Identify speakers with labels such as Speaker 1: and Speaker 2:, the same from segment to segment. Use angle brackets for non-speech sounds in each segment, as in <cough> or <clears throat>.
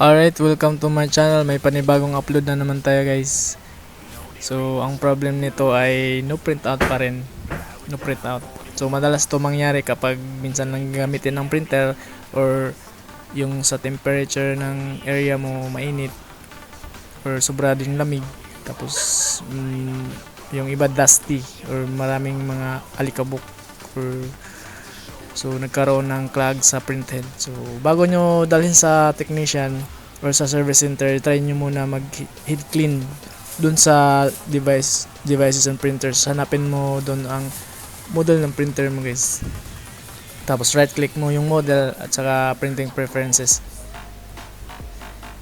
Speaker 1: Alright, welcome to my channel. May panibagong upload na naman tayo guys. So, ang problem nito ay no printout pa rin. No printout. So, madalas to mangyari kapag minsan lang gamitin ng printer or yung sa temperature ng area mo mainit or sobra ding lamig. Tapos, mm, yung iba dusty or maraming mga alikabok or So nagkaroon ng clog sa printhead. So bago nyo dalhin sa technician or sa service center, try nyo muna mag heat clean dun sa device devices and printers. Hanapin mo dun ang model ng printer mo guys. Tapos right click mo yung model at saka printing preferences.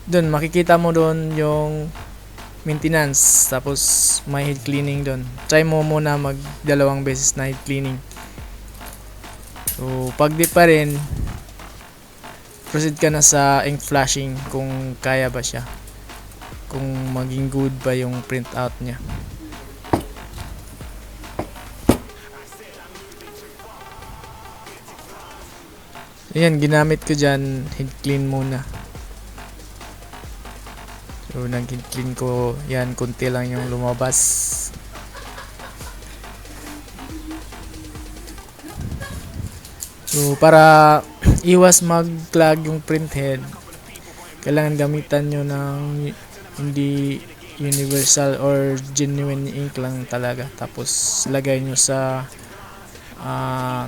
Speaker 1: Dun makikita mo dun yung maintenance tapos may heat cleaning dun. Try mo muna mag dalawang beses na heat cleaning. So, pag di pa rin, proceed ka na sa ink flashing kung kaya ba siya. Kung maging good ba yung printout niya. Ayan, ginamit ko dyan, head clean muna. So, nag-head clean ko, yan, kunti lang yung lumabas. So, para <clears throat> iwas mag-clog yung printhead, kailangan gamitan nyo ng hindi universal or genuine ink lang talaga. Tapos, lagay nyo sa ah,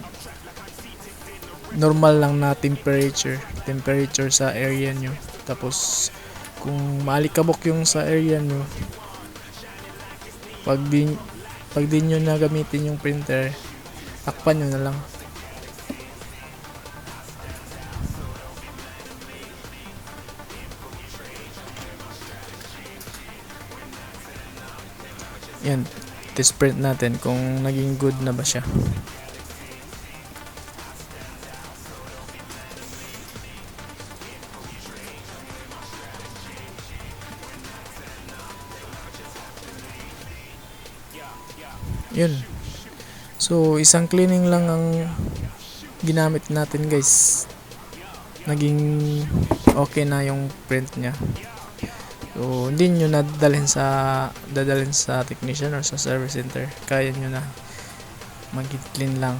Speaker 1: normal lang na temperature. Temperature sa area nyo. Tapos, kung maalikabok yung sa area nyo, pag di, pag di nyo na gamitin yung printer, takpan nyo na lang. Yan, test print natin kung naging good na ba siya. Yun. So, isang cleaning lang ang ginamit natin guys. Naging okay na yung print niya. So, hindi nyo na dadalhin sa dadalhin sa technician or sa service center. Kaya nyo na mag clean lang.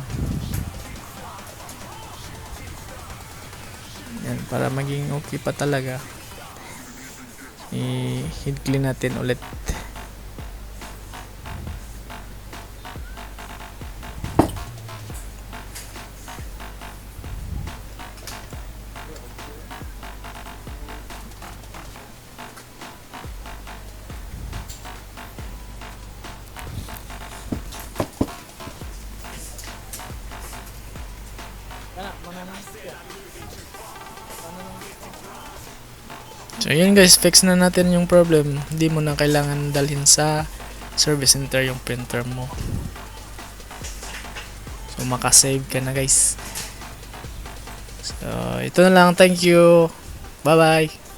Speaker 1: Yan, para maging okay pa talaga. I-heat clean natin ulit. So yun guys, fix na natin yung problem. Hindi mo na kailangan dalhin sa service center yung printer mo. So makasave ka na guys. So ito na lang, thank you. Bye bye.